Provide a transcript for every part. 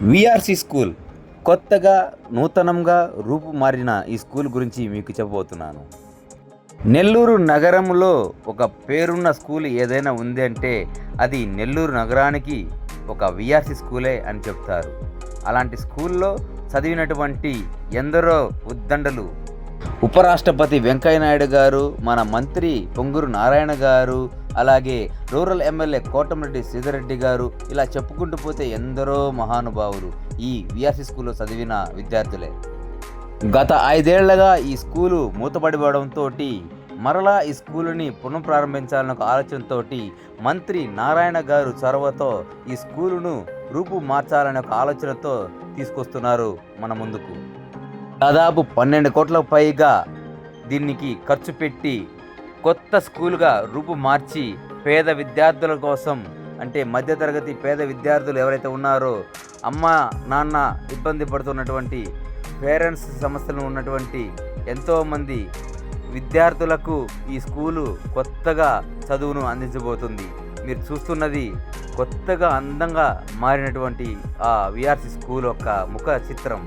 VRC school కొత్తగా నూతనంగా రూపు మారిన ఈ స్కూల్ గురించి మీకు చెప్పబోతున్నాను. నెల్లూరు నగరంలో ఒక పేరున్న స్కూల్ ఏదైనా ఉంది అంటే అది నెల్లూరు నగరానికి ఒక విఆర్సి స్కూలే అని చెప్తారు. అలాంటి స్కూల్లో చదివినటువంటి ఎందరో ఉద్దండలు. ఉపరాష్ట్రపతి వెంకయ్యనాయుడు గారు మన మంత్రి పొంగూరు నారాయణ గారు అలాగే రూరల్ ఎమ్మెల్యే కోటమిరెడ్డి శ్రీధర్రెడ్డి గారు ఇలా చెప్పుకుంటూ పోతే ఎందరో మహానుభావులు ఈ విఆర్సి స్కూల్లో చదివిన విద్యార్థులే. గత ఐదేళ్ళగా ఈ స్కూలు మూతపడిపోవడంతో మరలా ఈ స్కూలుని పునఃప్రారంభించాలన్న ఒక ఆలోచనతో మంత్రి నారాయణ గారు చొరవతో ఈ స్కూలును రూపు మార్చాలనే ఒక ఆలోచనతో తీసుకొస్తున్నారు మన ముందుకు. దాదాపు పన్నెండు కోట్లకు పైగా దీనికి ఖర్చు పెట్టి కొత్త స్కూల్గా రూపు మార్చి పేద విద్యార్థుల కోసం అంటే మధ్యతరగతి పేద విద్యార్థులు ఎవరైతే ఉన్నారో అమ్మ నాన్న ఇబ్బంది పడుతున్నటువంటి పేరెంట్స్ సమస్యలు ఉన్నటువంటి ఎంతోమంది విద్యార్థులకు ఈ స్కూలు కొత్తగా చదువును అందించబోతుంది. మీరు చూస్తున్నది కొత్తగా అందంగా మారినటువంటి ఆ విఆర్సి స్కూల్ యొక్క ముఖ చిత్రం.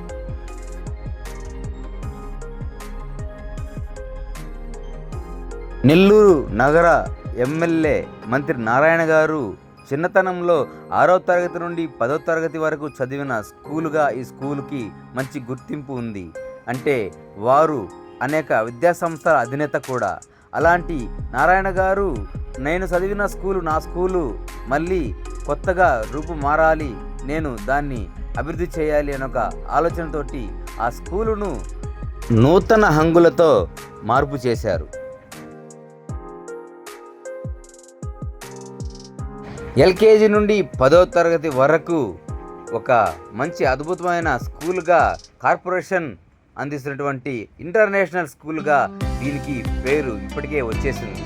నెల్లూరు నగర ఎమ్మెల్యే మంత్రి నారాయణ గారు చిన్నతనంలో ఆరో తరగతి నుండి పదో తరగతి వరకు చదివిన స్కూలుగా ఈ స్కూలుకి మంచి గుర్తింపు ఉంది. అంటే వారు అనేక విద్యాసంస్థల అధినేత కూడా. అలాంటి నారాయణ గారు నేను చదివిన స్కూలు నా స్కూలు మళ్ళీ కొత్తగా రూపు మారాలి నేను దాన్ని అభివృద్ధి చేయాలి అనే ఒక ఆలోచనతోటి ఆ స్కూలును నూతన హంగులతో మార్పు చేశారు. ఎల్కేజీ నుండి పదో తరగతి వరకు ఒక మంచి అద్భుతమైన స్కూల్గా కార్పొరేషన్ అందిస్తున్నటువంటి ఇంటర్నేషనల్ స్కూల్గా దీనికి పేరు ఇప్పటికే వచ్చేసింది.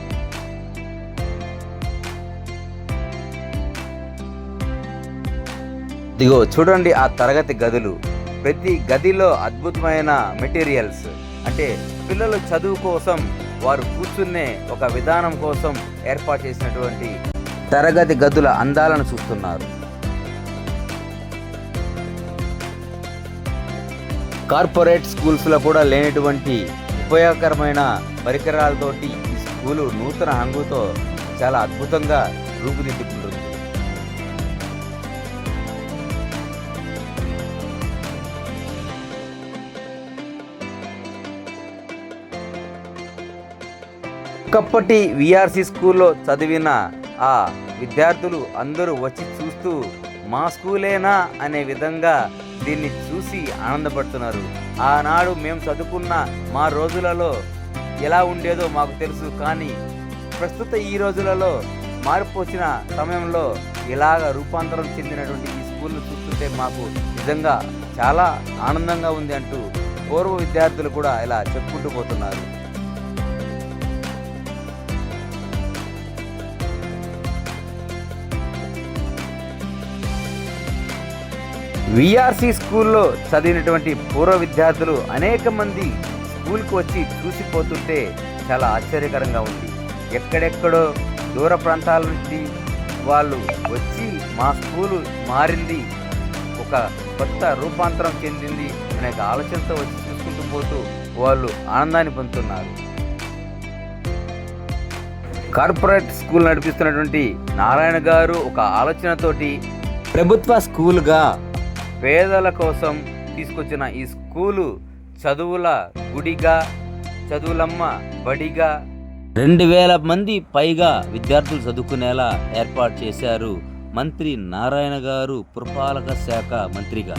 ఇదిగో చూడండి ఆ తరగతి గదులు. ప్రతి గదిలో అద్భుతమైన మెటీరియల్స్. అంటే పిల్లలు చదువు కోసం వారు కూర్చునే ఒక విధానం కోసం ఏర్పాటు చేసినటువంటి తరగతి గదుల అందాలను చూస్తున్నారు. కార్పొరేట్ స్కూల్స్లో కూడా లేనటువంటి ఉపయోగకరమైన పరికరాలతోటి ఈ స్కూలు నూతన హంగుతో చాలా అద్భుతంగా రూపుదిద్దుకుంటుంది. ఒకప్పటి విఆర్సి స్కూల్లో చదివిన ఆ విద్యార్థులు అందరూ వచ్చి చూస్తూ మా స్కూలేనా? అనే విధంగా దీన్ని చూసి ఆనందపడుతున్నారు. ఆనాడు మేము చదువుకున్న మా రోజులలో ఎలా ఉండేదో మాకు తెలుసు కానీ ప్రస్తుత ఈ రోజులలో మార్పు వచ్చిన సమయంలో ఇలాగ రూపాంతరం చెందినటువంటి ఈ స్కూల్ను చూస్తుంటే మాకు నిజంగా చాలా ఆనందంగా ఉంది అంటూ పూర్వ విద్యార్థులు కూడా ఇలా చెప్పుకుంటూ పోతున్నారు. విఆర్సి స్కూల్లో చదివినటువంటి పూర్వ విద్యార్థులు అనేక మంది స్కూల్కి వచ్చి చూసిపోతుంటే చాలా ఆశ్చర్యకరంగా ఉంది. ఎక్కడెక్కడో దూర ప్రాంతాల నుంచి వాళ్ళు వచ్చి మా స్కూలు మారింది ఒక కొత్త రూపాంతరం చెందింది అనే ఆలోచనతో వచ్చి చూసుకుంటూ పోతూ వాళ్ళు ఆనందాన్ని పొందుతున్నారు. కార్పొరేట్ స్కూల్ నడిపిస్తున్నటువంటి నారాయణ గారు ఒక ఆలోచనతోటి ప్రభుత్వ స్కూల్గా పేదల కోసం తీసుకొచ్చిన ఈ స్కూలు చదువుల గుడిగా చదువులమ్మ బడిగా. రెండు వేల మంది పైగా విద్యార్థులు చదువుకునేలా ఏర్పాటు చేశారు మంత్రి నారాయణ గారు పురపాలక శాఖ మంత్రిగా.